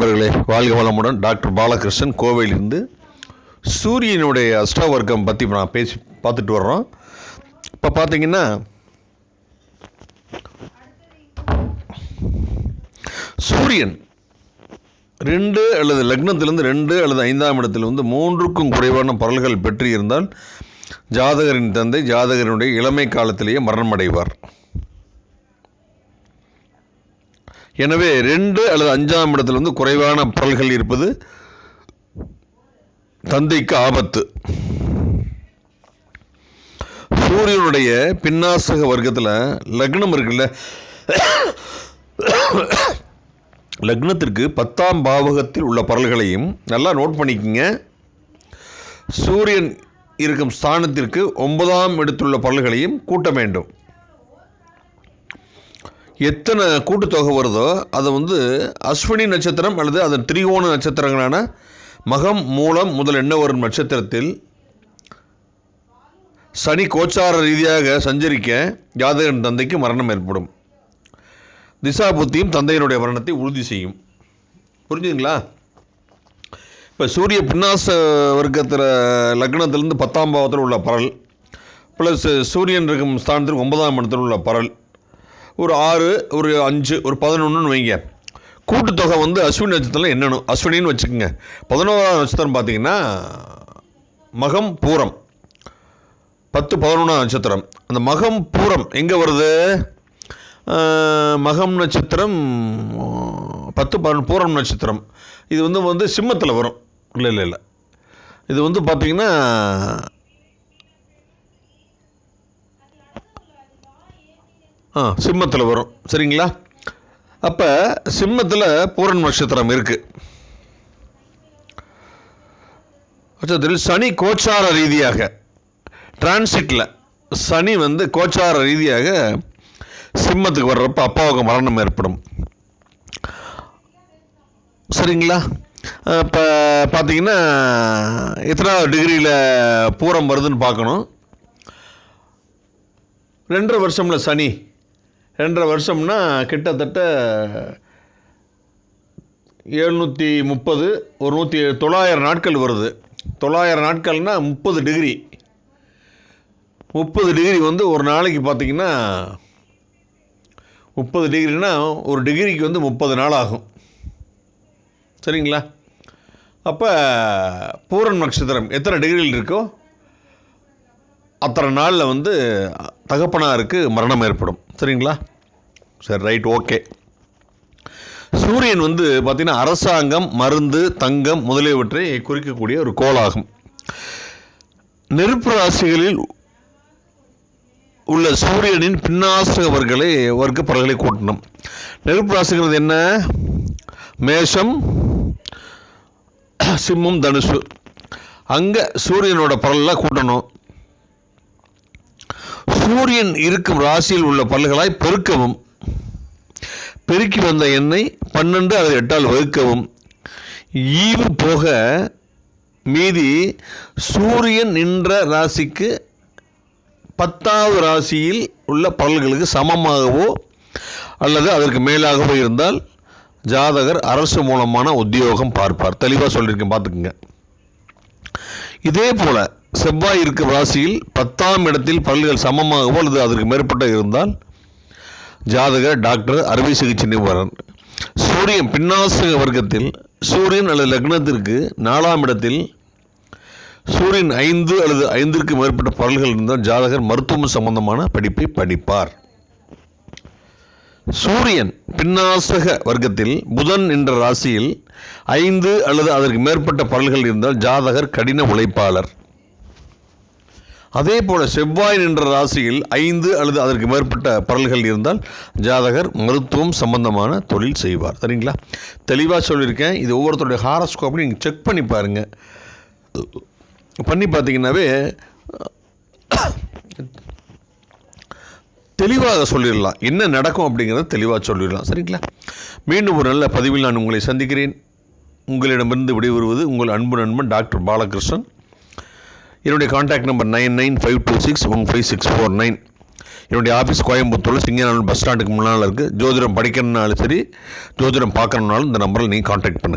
நண்பர்களே வாழ்க வளமுடன் டாக்டர் பாலகிருஷ்ணன் கோவையிலிருந்து சூரியனுடைய அஷ்டவர்க்கம் பற்றி நான் பேசி பார்த்துட்டு வர்றோம். இப்போ பார்த்தீங்கன்னா சூரியன் ரெண்டு அல்லது லக்னத்திலிருந்து ரெண்டு அல்லது ஐந்தாம் இடத்தில் வந்து மூன்றுக்கும் குறைவான பரல்கள் பெற்று இருந்தால் ஜாதகரின் தந்தை ஜாதகரினுடைய இளமை காலத்திலேயே மரணமடைவார். எனவே ரெண்டு அல்லது அஞ்சாம் இடத்துல வந்து குறைவான பரல்கள் இருப்பது தந்தைக்கு ஆபத்து. சூரியனுடைய பின்னாசக வர்க்கத்தில் லக்னம் இருக்குல்ல லக்னத்திற்கு பத்தாம் பாவகத்தில் உள்ள பரல்களையும் நல்லா நோட் பண்ணிக்கங்க. சூரியன் இருக்கும் ஸ்தானத்திற்கு ஒன்பதாம் இடத்துள்ள பரல்களையும் கூட்ட வேண்டும். எத்தனை கூட்டுத்தொகை வருதோ அதை வந்து அஸ்வினி நட்சத்திரம் அல்லது அதன் திரிகோண நட்சத்திரங்களான மகம் மூலம் முதல் என்ன வரும் நட்சத்திரத்தில் சனி கோச்சார ரீதியாக சஞ்சரிக்க ஜாதகன் தந்தைக்கு மரணம் ஏற்படும். திசா புத்தியும் தந்தையினுடைய மரணத்தை உறுதி செய்யும். புரிஞ்சுங்களா இப்போ சூரிய பின்னாச வர்க்கத்தில் லக்னத்திலிருந்து பத்தாம் பாவத்தில் உள்ள பரல் ப்ளஸ் சூரியன் இருக்கும் ஸ்தானத்தில் ஒன்பதாம் இடத்தில் உள்ள பரல். ஒரு ஆறு ஒரு அஞ்சு ஒரு பதினொன்றுன்னு வைங்க. கூட்டுத்தொகை வந்து அஸ்வினி நட்சத்திரம் என்னன்னு அஸ்வினின்னு வச்சுக்கோங்க. பதினோராம் நட்சத்திரம் பார்த்தீங்கன்னா மகம் பூரம். பத்து பதினொன்றாம் நட்சத்திரம். அந்த மகம் பூரம் எங்கே வருது? மகம் நட்சத்திரம் பத்து பதினொன்று பூரம் நட்சத்திரம். இது வந்து வந்து சிம்மத்தில் வரும். இல்லை இல்லை இல்லை. இது வந்து பார்த்திங்கன்னா ஆ சிம்மத்தில் வரும். சரிங்களா? அப்போ சிம்மத்தில் பூரன் நட்சத்திரம் இருக்குது நட்சத்திரத்தில் சனி கோச்சார ரீதியாக டிரான்சிட்டில் சனி வந்து கோச்சார ரீதியாக சிம்மத்துக்கு வர்றப்ப அப்பாவுக்கு மரணம் ஏற்படும். சரிங்களா? இப்போ பார்த்தீங்கன்னா எத்தனாவது டிகிரியில் பூரம் வருதுன்னு பார்க்கணும். ரெண்டரை வருஷமில் சனி ரெண்டரை வருஷம்னா கிட்டத்தட்ட எழுநூற்றி முப்பது ஒரு நூற்றி தொள்ளாயிரம் நாட்கள் வருது. தொள்ளாயிரம் நாட்கள்னா முப்பது டிகிரி. முப்பது டிகிரி வந்து ஒரு நாளைக்கு பார்த்தீங்கன்னா முப்பது டிகிரினா ஒரு டிகிரிக்கு வந்து முப்பது நாள் ஆகும். சரிங்களா? அப்போ பூரன் நட்சத்திரம் எத்தனை டிகிரியில் இருக்கோ அத்தனை நாளில் வந்து தகப்பனாருக்கு மரணம் ஏற்படும். சரிங்களா? சரி ரைட் ஓகே சூரியன் வந்து பார்த்திங்கன்னா அரசாங்கம் மருந்து தங்கம் முதலியவற்றை குறிக்கக்கூடிய ஒரு கோளாகும். நெருப்பு ராசிகளில் உள்ள சூரியனின் பின்னாசக வர்களை வர்க்க பரல்களை கூட்டணும். நெருப்பு ராசிங்கிறது என்ன? மேஷம் சிம்மம் தனுசு. அங்கே சூரியனோட பரலாம் கூட்டணும். சூரியன் இருக்கும் ராசியில் உள்ள பல்களாய் பெருக்கவும் பெருக்கி வந்த எண்ணெய் பன்னெண்டு அதை எட்டால் வகுக்கவும். ஈவு போக மீதி சூரியன் நின்ற ராசிக்கு பத்தாவது ராசியில் உள்ள பல்களுக்கு சமமாகவோ அல்லது அதற்கு மேலாகவோ இருந்தால் ஜாதகர் அரசு மூலமான உத்தியோகம் பார்ப்பார். தெளிவாக சொல்லியிருக்கேன் பார்த்துக்குங்க. இதே போல செவ்வாய் இருக்கும் ராசியில் பத்தாம் இடத்தில் பல்கள் சமமாகவோ அல்லது அதற்கு மேற்பட்ட இருந்தால் ஜாதகர் டாக்டர் அறுவை சிகிச்சை நிபுணர். சூரியன் பின்னாசக வர்க்கத்தில் சூரியன் அல்லது லக்னத்திற்கு நாலாம் இடத்தில் சூரியன் ஐந்து அல்லது ஐந்திற்கு மேற்பட்ட பரல்கள் இருந்தால் ஜாதகர் மருத்துவம் சம்பந்தமான படிப்பை படிப்பார். சூரியன் பின்னாசக வர்க்கத்தில் புதன் என்ற ராசியில் ஐந்து அல்லது அதற்கு மேற்பட்ட பரல்கள் இருந்தால் ஜாதகர் கடின உழைப்பாளர். அதே போல செவ்வாய் என்ற ராசியில் ஐந்து அல்லது அதற்கு மேற்பட்ட பரல்கள் இருந்தால் ஜாதகர் மருத்துவம் சம்பந்தமான தொழில் செய்வார். சரிங்களா? தெளிவாக சொல்லியிருக்கேன். இது ஒவ்வொருத்தருடைய ஹாரஸ்கோப்பையும் நீங்கள் செக் பண்ணி பாருங்கள் பண்ணி பார்த்தீங்கன்னாவே தெளிவாக சொல்லிடலாம். என்ன நடக்கும் அப்படிங்கிறத தெளிவாக சொல்லிடலாம். சரிங்களா? மீண்டும் ஒரு நல்ல பதிவில் நான் உங்களை சந்திக்கிறேன். உங்களிடமிருந்து விடைபெறுவது உங்கள் அன்பு நண்பன் டாக்டர் பாலகிருஷ்ணன். என்னுடைய contact number nine nine five two six one five six four nine. என்னுடைய ஆஃபீஸ் கோயம்புத்தூரில் சிங்கநாதன் பஸ் ஸ்டாண்டுக்கு முன்னால் இருக்குது ஜோதிடம் படிக்கணும்னாலும் சரி ஜோதிடம் பார்க்கணுன்னாலும் இந்த நம்பரில் நீங்கள் காண்டாக்ட் பண்ணுங்கள்